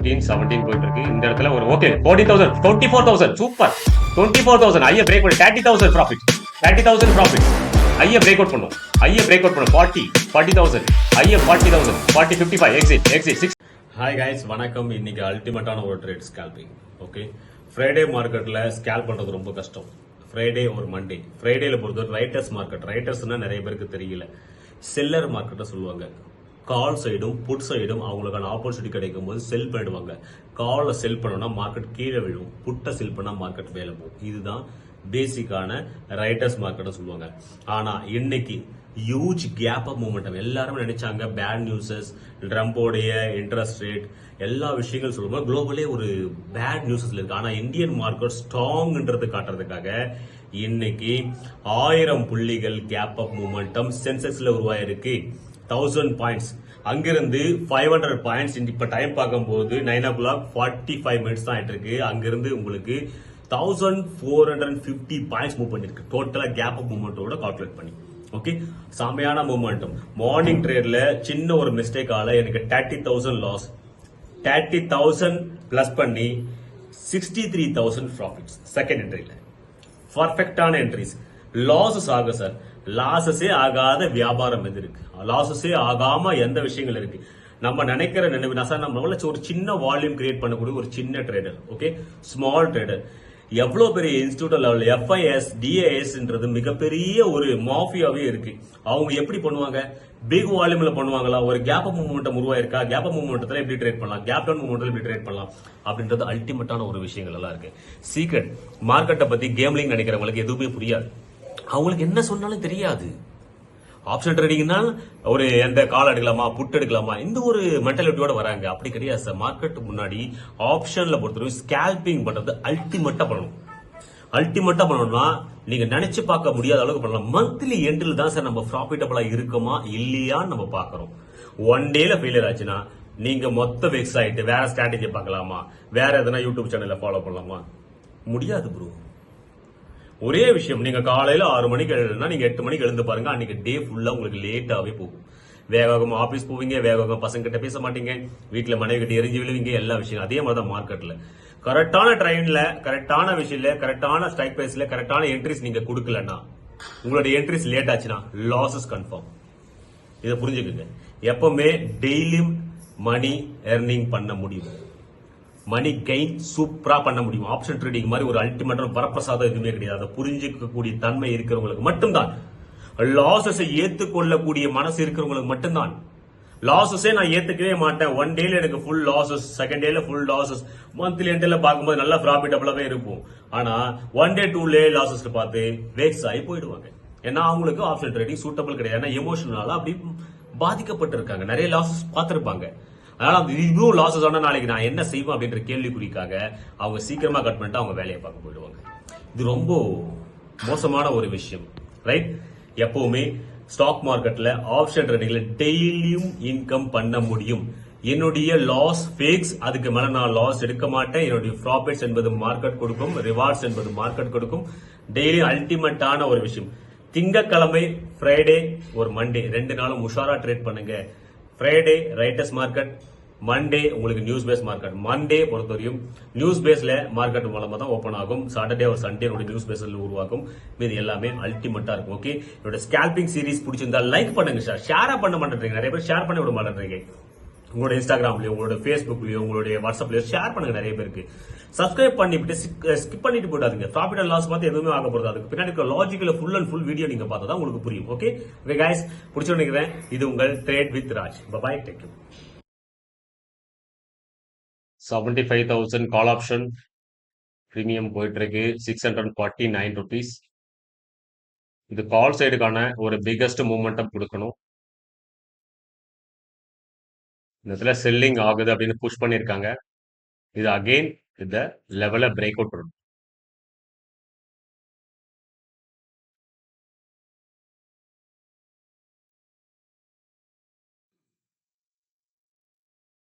Fifteen seventeen போயிட்டு இருக்கு இந்த இடத்துல ஒரு okay forty thousand twenty four thousand super twenty four thousand ஐயா பிரேக் பண்ணி thirty thousand profit thirty thousand profit ஐயா பிரேக் அவுட் பண்ணும். ஐயா பிரேக் அவுட் பண்ணும். ஃபார்ட்டி ஃபார்ட்டி தௌசண்ட் ஐயா forty thousand forty fifty five exit exit six hi guys வணக்கம். இன்னைக்கு அல்டிமேட்டான ஒரு ட்ரேட் ஸ்கேல்பிங் ஓகே ஃப்ரைடே மார்க்கெட்ல ஸ்கேல் பண்றது ரொம்ப கஷ்டம். ஃப்ரைடே ஒரு மண்டே ஃப்ரைடேல பொறுத்தவரை ரைட்டர்ஸ் மார்க்கெட் ரைட்டர்ஸ்னால் நிறைய பேருக்கு தெரியல. செல்லர் மார்க்கெட்டை சொல்லுவாங்க. கால் சைடும் புட் சைடும் அவங்களுக்கான ஆப்பர்ச்சுனிட்டி கிடைக்கும் போது செல் பண்ணிடுவாங்க காலை செல் பண்ணோம்னா மார்க்கெட் கீழே விழும். புட்டை செல் பண்ணால் மார்க்கெட் மேலே போகும். இதுதான் பேசிக்கான ரைட்டர்ஸ் மார்க்கெட்டை சொல்லுவாங்க. ஆனால் இன்னைக்கு ஹியூஜ் கேப் அப் மூமெண்டம் எல்லாரும் நினைச்சாங்க பேட் நியூஸஸ் ட்ரம்போடைய இன்ட்ரெஸ்ட் ரேட் எல்லா விஷயங்களும் சொல்லும்போது குளோபலே ஒரு பேட் நியூஸஸ்ல இருக்கு. ஆனால் இந்தியன் மார்க்கெட் ஸ்ட்ராங்ன்றது காட்டுறதுக்காக இன்னைக்கு ஆயிரம் புள்ளிகள் கேப் அப் மூமெண்டம் சென்செக்ஸ்ல உருவாயிருக்கு. தௌசண்ட் பாயிண்ட்ஸ் அங்கிருந்து ஃபைவ் ஹண்ட்ரட் பாயிண்ட்ஸ் இப்போ டைம் பார்க்கும்போது nine o'clock forty five minutes தான் ஆகிட்டு இருக்கு அங்கிருந்து உங்களுக்கு thousand four hundred fifty points move பண்ணிருக்கு. டோட்டலாக கேப் ஆஃப் மூமெண்ட்டோட கால்குலேட் பண்ணி. ஓகே செமையான மூமெண்டம் மார்னிங் ட்ரேட்ல சின்ன ஒரு மிஸ்டேக் ஆல எனக்கு thirty thousand loss thirty thousand plus பண்ணி sixty three thousand profits second என்ட்ரியில் பர்ஃபெக்டான என்ட்ரிஸ் லாஸஸ் ஆகும் சார் லாசஸே ஆகாத வியாபாரம் எது இருக்கு? லாசஸே ஆகாம எந்த விஷயங்கள் இருக்கு? நம்ம நினைக்கிற நினைவு நான் நம்ம ஒரு சின்ன வால்யூம் கிரியேட் பண்ணக்கூடிய ஒரு சின்ன ட்ரேடர் ஓகே ஸ்மால் ட்ரேடர் எவ்வளவு பெரிய இன்ஸ்டியூட் லெவல் எஃப்ஐஎஸ் டிஏஎஸ்ன்றது மிகப்பெரிய ஒரு மாஃபியாவே இருக்கு. அவங்க எப்படி பண்ணுவாங்க? பிக் வால்யூம்ல பண்ணுவாங்களா? ஒரு கேப் அப் மூவ்மெண்ட் உருவாயிருக்கா? கேப் அப் மூவ்மெண்ட்ல எப்படி ட்ரேட் பண்ணலாம்? கேப் டவுன் மூவ்மெண்ட்ல எப்படி ட்ரேட் பண்ணலாம்? அப்படின்றது அல்டிமேட்டான ஒரு விஷயங்கள் எல்லாம் இருக்கு. சீக்ரெட் மார்க்கெட்டை பத்தி கேம்லிங் நினைக்கிறவங்களுக்கு எதுவுமே புரியாது. அவங்களுக்கு என்ன சொன்னாலும் தெரியாது. ஆப்ஷன் ட்ரேடிங்னா ஒரு எந்த கால் எடுக்கலாமா புட் எடுக்கலாமா இந்த ஒரு மென்டாலிட்டியோட வராங்க. அப்படி கிடையாது சார். மார்க்கெட் முன்னாடி ஆப்ஷன்ல பொறுத்தவரைக்கும் ஸ்கேல்பிங் பண்றது அல்டிமேட்டா பண்ணணும். அல்டிமேட்டா பண்ணணும்னா நீங்க நினைச்சு பார்க்க முடியாத அளவுக்கு பண்ணலாம். மந்த்லி எண்டில் தான் சார் நம்ம ப்ராஃபிட்டபிளா இருக்குமா இல்லையான்னு நம்ம பாக்குறோம் ஒன் டேல ஃபெயிலியர் ஆச்சுன்னா நீங்க மொத்த வெக்ஸ் ஆயிட்டு வேற ஸ்ட்ராட்டஜி பார்க்கலாமா வேற எதனா யூடியூப் சேனல்ல ஃபாலோ பண்ணலாமா? முடியாது ப்ரோ ஒரே விஷயம். நீங்க காலையில ஆறு மணிக்கு எழுதுனா நீங்க எட்டு மணிக்கு எழுந்து பாருங்க. அன்னைக்கு டே ஃபுல்லா உங்களுக்கு லேட்டாவே போகும். வேகமாக ஆபீஸ் போவீங்க. வேகமா பசங்க கிட்ட பேச மாட்டீங்க. வீட்டுல மனைவி கிட்ட எரிஞ்சு விழுவீங்க. எல்லா விஷயம் அதே மாதிரி தான் மார்க்கெட்ல கரெக்டான ட்ரெயின்ல கரெக்டான விஷயத்துல கரெக்டான ஸ்ட்ரைக் பிரைஸ்ல கரெக்டான என்ட்ரிஸ் நீங்க கொடுக்கலன்னா உங்களுடைய என்ட்ரிஸ் லேட் ஆச்சுன்னா லாசஸ் கன்ஃபார்ம் இதை புரிஞ்சுக்குங்க. எப்பவுமே டெய்லியும் மணி ஏர்னிங் பண்ண முடியும். மணி கெயின் சூப்பரா பண்ண முடியும். ஆப்ஷன் ட்ரேடிங் மாதிரி ஒரு அல்டிமேட்டம் வரப்பிரசாதம் எதுவுமே கிடையாது. அதை புரிஞ்சுக்கக்கூடிய தன்மை இருக்கிறவங்களுக்கு மட்டும்தான். லாசஸை ஏத்துக்கொள்ளக்கூடிய மனசு இருக்கிறவங்களுக்கு மட்டும்தான். லாசஸே நான் ஏத்துக்கவே மாட்டேன். ஒன் டேல எனக்கு ஃபுல் லாசஸ் செகண்ட் டேல ஃபுல் லாசஸ் மந்த்லி எண்டில் பார்க்கும்போது நல்லா ப்ராஃபிட்டபிளாவே இருக்கும் ஆனா one day two day losses பார்த்து வேஸ்ட் ஆகி போயிடுவாங்க. ஏன்னா அவங்களுக்கு ஆப்ஷன் ட்ரேடிங் சூட்டபிள் கிடையாது. ஏன்னா எமோஷனால அப்படி பாதிக்கப்பட்டிருக்காங்க. நிறைய லாசஸ் பார்த்துருப்பாங்க. அதனால இதுவும் லாஸஸ் ஆனால் நாளைக்கு நான் என்ன செய்வேன் அப்படின்ற கேள்விக்குறிக்காக அவங்க சீக்கிரமா கட் பண்ணிட்டு அவங்க வேலையை பார்க்க போயிடுவாங்க. இது ரொம்ப மோசமான ஒரு விஷயம் ரைட் எப்பவுமே ஸ்டாக் மார்க்கெட்ல ஆப்ஷன் ட்ரேடிங்ல டெய்லியும் இன்கம் பண்ண முடியும். என்னுடைய லாஸ் ஃபேக்ஸ் அதுக்கு மேல நான் லாஸ் எடுக்க மாட்டேன். என்னுடைய ப்ராஃபிட்ஸ் என்பது மார்க்கெட் கொடுக்கும் ரிவார்ட்ஸ் என்பது மார்க்கெட் கொடுக்கும். டெய்லி அல்டிமேட்டான ஒரு விஷயம். திங்கக்கிழமை ஃப்ரைடே ஒரு மண்டே ரெண்டு நாளும் உஷாரா ட்ரேட் பண்ணுங்க. ஃப்ரைடே ரைட்டர்ஸ் மார்க்கெட் மண்டே உங்களுக்கு நியூஸ் பேஸ் மார்க்கெட் மண்டே பொறுத்தவரையும் நியூஸ் பேஸ்ல மார்க்கெட் மூலமா தான் ஓப்பன் ஆகும். சாட்டர்டே ஒரு சண்டே நியூஸ் பேஸ்ல உருவாக்கும் இது எல்லாமே அல்டிமேட்டா இருக்கும் ஓகே என்னோட ஸ்கேல்பிங் சீரிஸ் பிடிச்சிருந்தா லைக் பண்ணுங்க சார் ஷேரா பண்ண மாட்டேன்றீங்க. நிறைய பேர் ஷேர் பண்ண விட மாட்டேன்றீங்க. உங்களோட இன்ஸ்டாகிராம்லயோ உங்களோட ஃபேஸ்புக்லயோ உங்களுடைய வாட்ஸ்அப்லயோ ஷேர் பண்ணுங்க நிறைய பேருக்கு. சப்ஸ்கிரைப் பண்ணிவிட்டு ஸ்கிப் பண்ணிட்டு போயிடாதீங்க. ப்ராஃபிட் அண்ட் லாஸ் பார்த்து எதுவுமே ஆக போறது அதுக்கு பின்னாடி இருக்க logical full and full video நீங்க பார்த்தா தான் உங்களுக்கு புரியும். ஓகே ஓகே கைஸ் பிடிச்சு நினைக்கிறேன். இது உங்கள் trade with Raj bye bye take you seventy five thousand call option premium போயிட்டு இருக்கு six hundred forty nine rupees இது கால் சைடுக்கான ஒரு பிக்கஸ்ட் மூமெண்டம் கொடுக்கணும். இந்த இடத்துல செல்லிங் ஆகுது அப்படின்னு புஷ் பண்ணியிருக்காங்க. இது அகெயின் இந்த லெவலை பிரேக் அவுட் பண்ணணும்.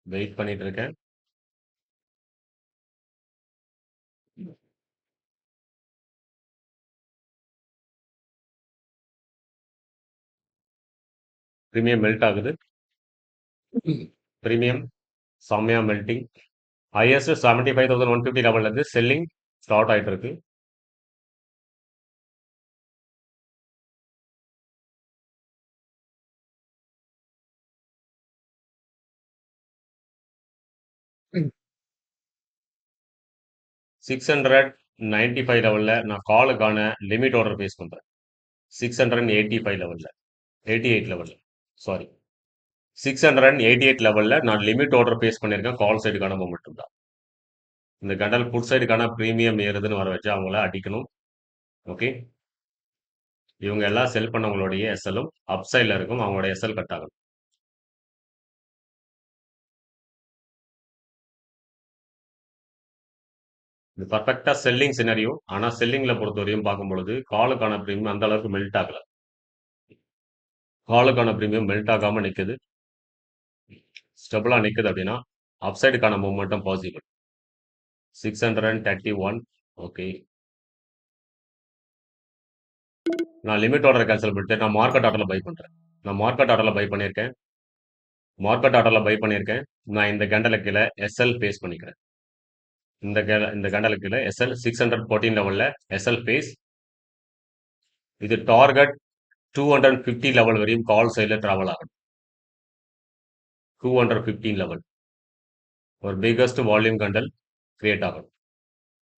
வெயிட் பண்ணிட்டு இருக்கேன். ப்ரீமியம் மெல்ட் ஆகுது. ப்ரீமியம் செம்மையாக melting highest seventy five thousand one fifty லெவல்லேருந்து selling start ஆயிட்டு இருக்கு. சிக்ஸ் ஹண்ட்ரட் நைன்டி ஃபைவ் லெவலில் நான் காலுக்கான லிமிட் ஆர்டர் பேஸ் பண்ணுறேன் six hundred and eighty five லெவலில் எயிட்டி எயிட் லெவலில் sorry six hundred and eighty eight லெவலில் நான் லிமிட் ஆர்டர் பேஸ் பண்ணியிருக்கேன் கால் சைடுக்கான மட்டும் தான். இந்த கண்டல் புட் சைடுக்கான ப்ரீமியம் ஏறுதுன்னு வர வச்சு அவங்கள அடிக்கணும். ஓகே இவங்க எல்லாம் செல் பண்ணவங்களுடைய எஸ்எல்லும் அப் சைடில் இருக்கும். அவங்களோட எஸ்எல் கட் ஆகும். இது பர்ஃபெக்டாக செல்லிங் சினரியோ ஆனால் செல்லிங்கில் பொறுத்தவரையும் பார்க்கும் பொழுது காலுக்கான ப்ரீமியம் அந்த அளவுக்கு மெல்ட் ஆகல. காலுக்கான ப்ரீமியம் மெல்ட் ஆகாமல் நிற்குது ஸ்டெபிளாக நிற்குது அப்படின்னா அப்சைடுக்கான மூவ்மெண்ட்டும் possible six hundred and thirty one okay நான் லிமிட் ஆர்டர் கேன்சல் பண்ணிட்டு நான் மார்க்கெட் ஆர்டரில் பை பண்ணுறேன் நான் மார்க்கெட் ஆர்டரில் பை பண்ணியிருக்கேன். மார்க்கெட் ஆர்டரில் பை பண்ணியிருக்கேன். நான் இந்த கண்டலுக்கு கீழே எஸ்எல் பேஸ் பண்ணிக்கிறேன். இந்த கே- இந்த கண்டலுக்கு கீழே எஸ்எல் சிக்ஸ் ஹண்ட்ரட் ஃபோர்டீன் லெவலில் எஸ்எல் பேஸ் இது target two hundred fifty level வரையும் கால் சைடில் ட்ராவல் ஆகும் டூ ஹண்ட்ரட் ஃபிஃப்டீன் லெவல் ஒரு பிகஸ்ட் வால்யூம் கண்டல் கிரியேட் ஆகும்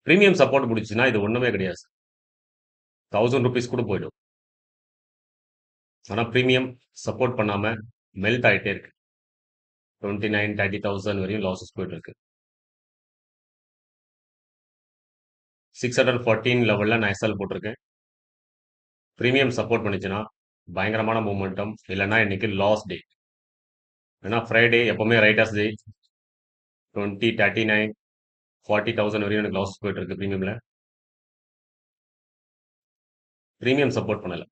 ப்ரீமியம் சப்போர்ட் பிடிச்சுன்னா இது ஒன்றுமே கிடையாது தௌசண்ட் ருபீஸ் கூட போயிடும் ஆனால் ப்ரீமியம் சப்போர்ட் பண்ணாமல் மெல்ட் ஆகிட்டே இருக்கு டுவெண்ட்டி நைன் தேர்ட்டி தௌசண்ட் வரையும் லாஸஸ் போயிட்டு இருக்கு சிக்ஸ் ஹண்ட்ரட் ஃபார்ட்டீன் லெவலில் நான் எஸ்எல் போட்டிருக்கேன் ப்ரீமியம் சப்போர்ட் பண்ணிச்சுன்னா பயங்கரமான மூமெண்டம் இல்லைன்னா இன்னைக்கு லாஸ் டேட் ஏன்னா ஃப்ரைடே எப்போவுமே writers day twenty thirty nine forty thousand வரையும் எனக்கு லாஸ் போயிட்டு இருக்கு ப்ரீமியமில் ப்ரீமியம் சப்போர்ட் பண்ணல.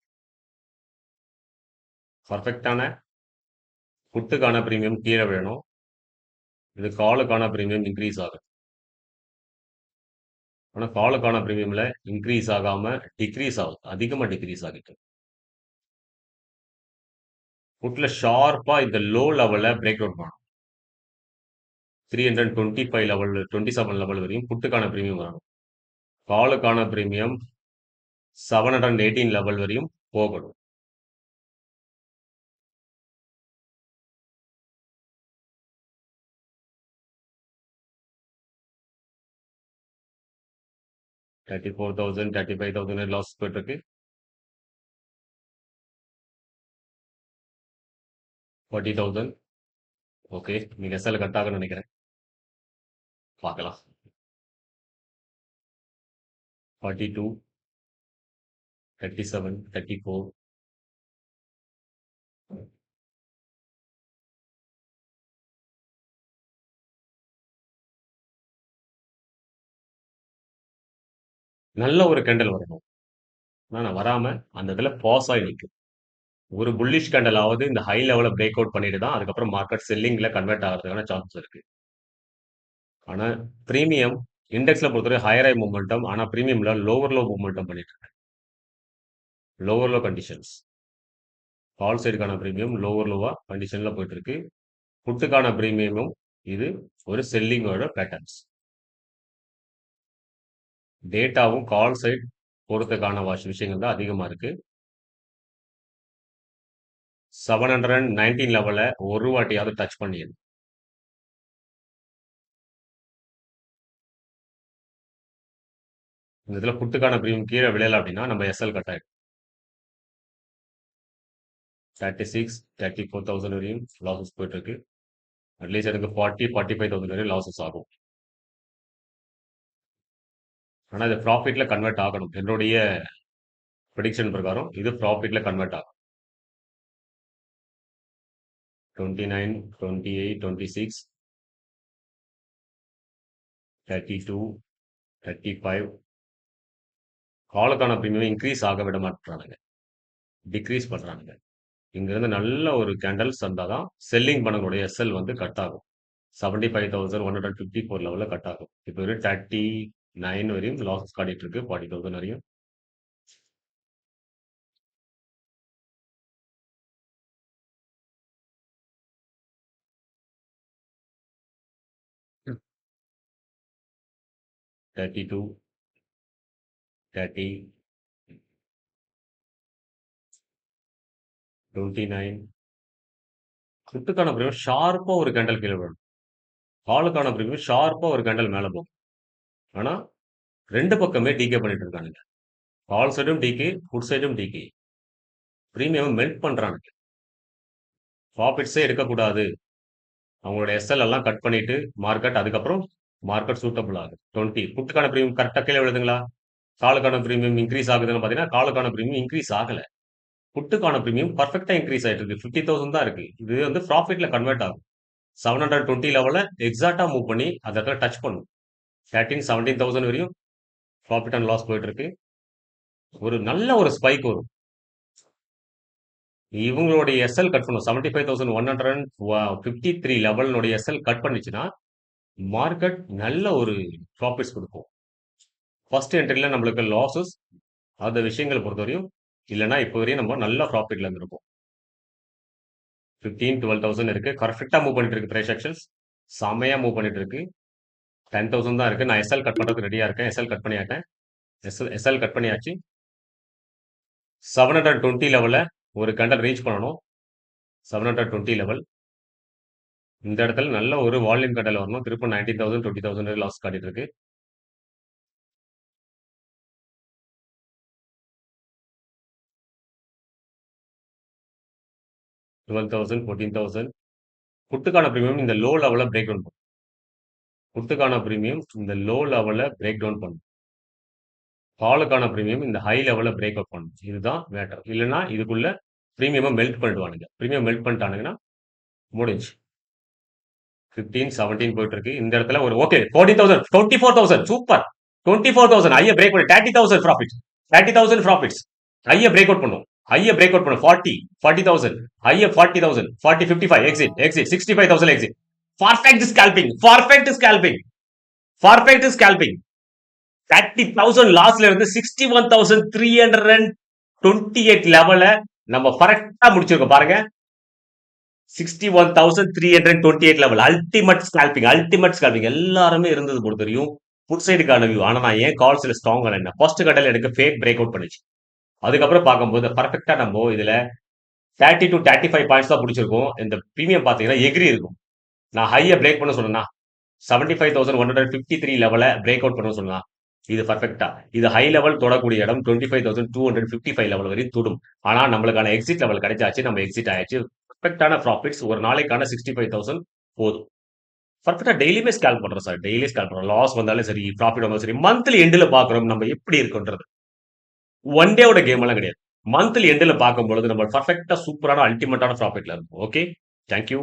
பர்ஃபெக்டான புட்டுக்கான ப்ரீமியம் கீழே வேணும் இது காலுக்கான ப்ரீமியம் இன்க்ரீஸ் ஆகும் ஆனால் காலுக்கான ப்ரீமியமில் இன்க்ரீஸ் ஆகாமல் டிக்ரீஸ் ஆகுது. அதிகமாக டிக்ரீஸ் ஆகிட்டு. புட்டில் ஷார்ப்பாக இந்த லோ லெவலில் பிரேக் அவுட் பண்ணணும் three hundred twenty five level twenty seven level வரையும் புட்டுக்கான ப்ரீமியம் வரணும் காலுக்கான premium seven hundred eighteen level வரையும் போகணும். Thirty four thousand thirty five thousand loss போயிட்டு ஃபார்ட்டி தௌசண்ட் ஓகே நீங்கள் எஸ்எல் கட் ஆகும்னு நினைக்கிறேன். பார்க்கலாம். Forty two thirty seven thirty four நல்ல ஒரு கெண்டல் வரணும். ஆனால் வராமல் அந்த இதில் பாஸ் ஆகி நிற்கும் ஒரு புல்லிஷ் கேண்டலாவது இந்த ஹை லெவலில் பிரேக் அவுட் பண்ணிட்டு தான் அதுக்கப்புறம் மார்க்கெட் செல்லிங்கில் கன்வெர்ட் ஆகிறதுக்கான சான்சஸ் இருக்கு. ஆனால் ப்ரீமியம் இண்டெக்ஸில் பொறுத்தவரை ஹையர் ஹை மூமெண்டம் ஆனால் ப்ரீமியமில் லோவர் லோ மூமெண்டம் பண்ணிட்டு இருக்கு லோவர் லோ கண்டிஷன்ஸ் கால் சைடுக்கான ப்ரீமியம் லோவர் லோவா கண்டிஷனில் போயிட்டு இருக்கு. புட்டுக்கான ப்ரீமியமும் இது ஒரு செல்லிங்கோட பேட்டர்ன்ஸ் டேட்டாவும் கால் சைட் போகிறதுக்கான வாஷ் விஷயங்கள் தான் அதிகமாக இருக்குது செவன் ஹண்ட்ரட் அண்ட் நைன்டீன் லெவலில் ஒரு வாட்டியாவது டச் பண்ணியது இந்த இதில் புட்டுக்கான ப்ரீமியம் கீழே விளையல அப்படின்னா நம்ம எஸ்எல் கட் ஆகிடும் thirty six thirty four thousand வரையும் லாஸஸ் போயிட்டுருக்கு. அட்லீஸ்ட் எனக்கு ஃபார்ட்டி ஃபார்ட்டி ஃபைவ் தௌசண்ட் வரையும் லாஸஸ் ஆகும். ஆனால் இது ப்ராஃபிட்டில் கன்வெர்ட் ஆகணும். என்னுடைய ப்ரிடிக்ஷன் பிரகாரம் இது ப்ராஃபிட்டில் கன்வெர்ட் ஆகும். Twenty nine twenty eight twenty six thirty two thirty five காலுக்கான premium increase ஆக விட மாட்டானுங்க டிக்ரீஸ் பண்ணுறானுங்க இங்கேருந்து நல்ல ஒரு கேண்டல்ஸ் வந்தால் தான் செல்லிங் பண்ணக்கூடிய எஸ்எல் வந்து கட் ஆகும். Seventy five thousand one hundred fifty four லெவலில் கட் ஆகும். இப்போ வரையும் தேர்ட்டி நைன் வரையும் லாஸ் காட்டிகிட்டு இருக்கு ஃபார்ட்டி தௌசண்ட் வரையும். Thirty two thirty twenty nine புட்டுக்கான premium ஷார்ப்பாக ஒரு கண்டல் கீழே விழும். காலுக்கான ப்ரீமியம் ஷார்ப்பாக ஒரு கண்டல் மேலே போகும். ஆனால் ரெண்டு பக்கமே டிகே பண்ணிட்டு இருக்கானுங்க. கால் சைடும் டீகே ஃபுட் சைடும் டீகே ப்ரீமியம் மெல்ட் பண்ணுறானுங்க ப்ராஃபிட்ஸே எடுக்கக்கூடாது. அவங்களோட எஸ்எல் எல்லாம் கட் பண்ணிட்டு மார்க்கெட் அதுக்கப்புறம் மார்க்கெட் சூட்டபிள் ஆகுது. டுவெண்ட்டி புட்டுக்கான ப்ரீமியம் கரெக்டாக கீழே விழுதுங்களா? காலுக்கான ப்ரீமியம் இன்க்ரீஸ் ஆகுதுன்னு பார்த்தீங்கன்னா காலுக்கான ப்ரீமியம் இன்க்ரீஸ் ஆகலை. புட்டுக்கான ப்ரீமியம் பர்ஃபெக்டாக இன்க்ரீஸ் ஆகிட்டு இருக்கு. ஃபிஃப்டி தௌசண்ட் தான் இருக்குது இது வந்து ப்ராஃபிட்டில் கன்வெர்ட் ஆகும். செவன் ஹண்ட்ரட் டுவெண்ட்டி லெவலில் எக்ஸாக்டாக மூவ் பண்ணி அந்த இடத்துல டச் பண்ணும். தேர்ட்டீன் செவன்டீன் தௌசண்ட் வரையும் ப்ராஃபிட் அண்ட் லாஸ் போயிட்டுருக்கு ஒரு நல்ல ஒரு ஸ்பைக் வரும். இவங்களுடைய எஸ்எல் கட் பண்ணும். Seventy five thousand one hundred fifty three லெவலினுடைய SL cut பண்ணிச்சுன்னா மார்க்கெட் நல்ல ஒரு ப்ராஃபிட்ஸ் கொடுக்கும். ஃபர்ஸ்ட் என்ட்ரியில் நம்மளுக்கு லாஸஸ் அந்த விஷயங்களை பொறுத்தவரையும் இல்லைன்னா இப்போ வரையும் நம்ம நல்ல ப்ராஃபிட்ல இருந்திருப்போம் ஃபிஃப்டீன் டுவெல் தௌசண்ட் இருக்கு. கரெக்டாக மூவ் பண்ணிட்டு இருக்கு ப்ரைஸ் ஆக்ஷன்ஸ் செம்மையாக மூவ் பண்ணிட்டு இருக்கு. டென் தௌசண்ட் தான் இருக்கு. நான் எஸ்எல் கட் பண்ணுறதுக்கு ரெடியாக இருக்கேன். எஸ்எல் கட் பண்ணியாட்டேன் எஸ்எல் எஸ்எல் கட் பண்ணியாச்சு. செவன் ஹண்ட்ரட் டுவெண்ட்டி லெவலில் ஒரு கண்டல் ரீச் பண்ணணும். செவன் ஹண்ட்ரட் டுவெண்ட்டி லெவல் இந்த இடத்துல நல்ல ஒரு வால்யூம் கடையில் வரணும். திரும்ப nineteen thousand twenty thousand loss காட்டிட்டு இருக்கு டுவெல் தௌசண்ட் ஃபோர்டீன் தௌசண்ட் புட்டுக்கான ப்ரீமியம் இந்த லோ லெவலில் பிரேக் டவுன் பண்ணும். புட்டுக்கான ப்ரீமியம் இந்த லோ லெவலில் பிரேக் டவுன் பண்ணும். காலுக்கான ப்ரீமியம் இந்த ஹை லெவலில் பிரேக் அவுட் பண்ணும். இதுதான் மேட்டர் இல்லைன்னா இதுக்குள்ள ப்ரீமியமாக மெல்ட் பண்ணிடுவானுங்க. ப்ரீமியம் மெல்ட் பண்ணிட்டானுங்கன்னா முடிஞ்சு ஃபிஃப்டீன் செவன்டீன் போயிட்டு இருக்கு இந்த இடத்துல ஒரு okay forty thousand twenty four thousand super twenty four thousand ஐயா பிரேக் பண்ணி thirty thousand profit thirty thousand profits ஐயா பிரேக் அவுட் பண்ணும். ஐயா பிரேக் அவுட் பண்ணும். ஃபார்ட்டி ஃபார்ட்டி தௌசண்ட் ஐயா forty thousand forty fifty five exit exit sixty five thousand exit perfect scalping perfect scalping perfect scalping thirty thousand லாஸ்ட்ல இருந்து sixty one thousand three hundred and twenty eight லெவல நம்ம கரெக்டா முடிச்சிருக்கோம். பாருங்க. Sixty one thousand three hundred twenty eight level ultimate scalping ultimate scalping எல்லாருமே இருந்தது பொறுத்த வரையும் ஃபுட் சைடுக்கான வியூ ஆனா நான் ஏன் கால்ஸ்ல ஸ்ட்ராங் என்ன ஃபர்ஸ்ட் கடையில் எனக்கு ஃபேக் பிரேக் அவுட் பண்ணிச்சு. அதுக்கப்புறம் பார்க்கும்போது பர்ஃபெக்டா நம்ம இதுல thirty two thirty five points தான் பிடிச்சிருக்கும். இந்த ப்ரீமியம் பார்த்தீங்கன்னா எகிரி இருக்கும். நான் ஹையை பிரேக் பண்ண சொன்னா seventy five thousand one hundred fifty three லெவலை பிரேக் அவுட் பண்ண சொல்லலாம் இது பர்ஃபெக்டா இது ஹை லெவல் தொடக்கூடிய இடம் twenty five thousand two hundred fifty five level வரையும் தொடும். ஆனால் நம்மளுக்கான எக்ஸிட் லெவல் கிடைச்சாச்சு நம்ம எக்ஸிட் ஆயாச்சு. பர்ஃபெக்டான ப்ராஃபிட்ஸ் ஒரு நாளைக்கான சிக்ஸ்டி ஃபைவ் தௌசண்ட் போதும் பர்ஃபெக்டாக டெய்லியுமே ஸ்கேல் பண்ணுறோம் சார் டெய்லி ஸ்கேல் பண்றோம். லாஸ் வந்தாலும் சரி ப்ராஃபிட் வந்தாலும் சரி மந்த்லி எண்டில் பார்க்குறோம் நம்ம எப்படி இருக்குன்றது. ஒன் டேவோட கேம் எல்லாம் கிடையாது. மந்த்லி எண்டில் பார்க்கும் பொழுது நம்ம பர்ஃபெக்டாக சூப்பரான அல்டிமேட்டான ப்ராஃபிட்டில் இருக்கும் ஓகே தேங்க்யூ